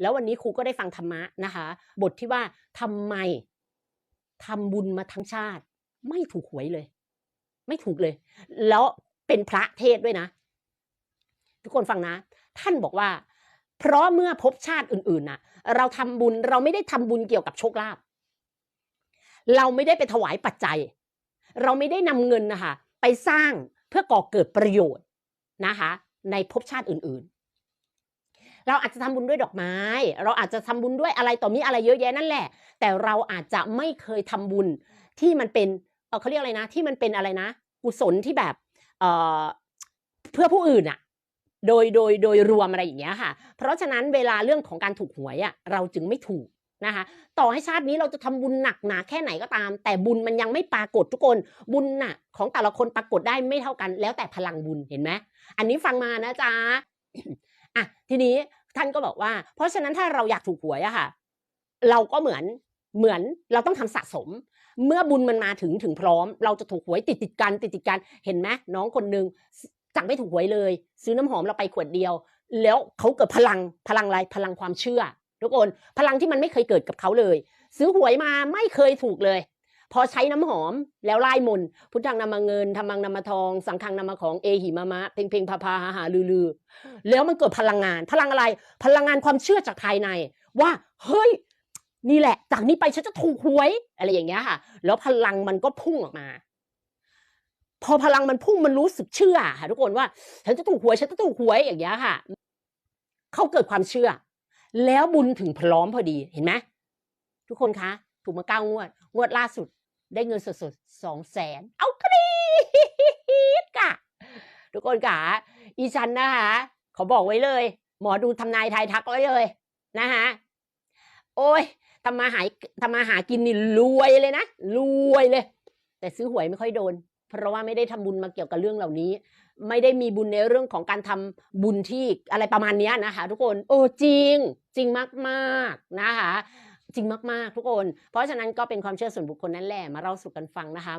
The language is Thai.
แล้ววันนี้ครูก็ได้ฟังธรรมะนะคะ บทที่ว่าทำไมทำบุญมาทั้งชาติ ไม่ถูกหวยเลย ไม่ถูกเลย แล้วเป็นพระเทศด้วยนะ ทุกคนฟังนะ ท่านบอกว่า เพราะเมื่อพบชาติอื่นๆน่ะ เราทำบุญเราไม่ได้ทำบุญเกี่ยวกับโชคลาภเราไม่ได้ไปถวายปัจจัย เราไม่ได้นำเงินนะคะไปสร้างเพื่อก่อเกิดประโยชน์นะคะ ในภพชาติอื่นๆ เราอาจจะทำบุญด้วยดอกไม้ เราอาจจะทำบุญด้วยอะไรต่อมีอะไรเยอะแยะนั่นแหละ แต่เราอาจจะไม่เคยทำบุญที่มันเป็นเเขาเรียกอะไรนะ ที่มันเป็นอะไรนะ กุศลที่แบบเอ่อเพื่อผู้อื่นอะโดยโดยโดยรวมอะไรอย่างเงี้ยค่ะ เพราะฉะนั้นเวลาเรื่องของการถูกหวยอะเราจึงไม่ถูกนะคะต่อให้ชาตินี้เราจะทำบุญหนักหนาแค่ไหนก็ตาม แต่บุญมันยังไม่ปรากฏทุกคนบุญน่ะของแต่ละคนปรากฏได้ไม่เท่ากัน แล้วแต่พลังบุญเห็นไหมอันนี้ฟังมานะจ๊ะ ทีนี้ท่านก็บอกว่า เพราะฉะนั้นถ้าเราอยากถูกหวยอะค่ะ เราก็เหมือนเหมือนเราต้องทำสะสม เมื่อบุญมันมาถึงถึงพร้อม เราจะถูกหวยติดติดกันติดติดกันเห็นไหมน้องคนหนึ่งจากไม่ถูกหวยเลย ซื้อน้ำหอมเราไปขวดเดียว แล้วเขาเกิดพลังพลังอะไรพลังความเชื่อทุกคนพลังที่มันไม่เคยเกิดกับเขาเลย ซื้อหวยมาไม่เคยถูกเลย พอใช้น้ำหอมแล้วไล่มน พุทธังนามาเงินธรรมังนามาทอง สังฆังนามาของเอหิมามะเพ่งเพ่งพาพาหาหาลือลือแล้วมันเกิดพลังงาน พลังอะไร พลังงานความเชื่อจากภายใน ว่าเฮ้ยนี่แหละ จากนี้ไปฉันจะถูกหวย อะไรอย่างเงี้ยค่ะ แล้วพลังมันก็พุ่งออกมา พอพลังมันพุ่งมันรู้สึกเชื่อค่ะทุกคนว่า ฉันจะถูกหวยฉันจะถูกหวยอย่างเงี้ยค่ะเขาเกิดความเชื่อ แล้วบุญถึงพร้อมพอดีเห็นไหมทุกคนคะถูกมาเก้างวด งวดล่าสุด ได้เงินสดๆสองแสนเอากรี๊ดค่ะ ทุกคนค่ะอีฉันนะคะเขาบอกไว้เลย หมอดูทำนายทายทักไว้เลยนะคะโอ้ยทำมาหายทำมาหากินนี่รวยเลยนะรวยเลย แต่ซื้อหวยไม่ค่อยโดน เพราะว่าไม่ได้ทำบุญมาเกี่ยวกับเรื่องเหล่านี้ ไม่ได้มีบุญในเรื่องของการทำบุญที่อะไรประมาณนี้นะคะ ทุกคน โอ้จริง จริงมากๆนะคะ จริงมากๆทุกคน เพราะฉะนั้นก็เป็นความเชื่อส่วนบุคคลนั่นแหละมาเล่าสู่กันฟังนะคะ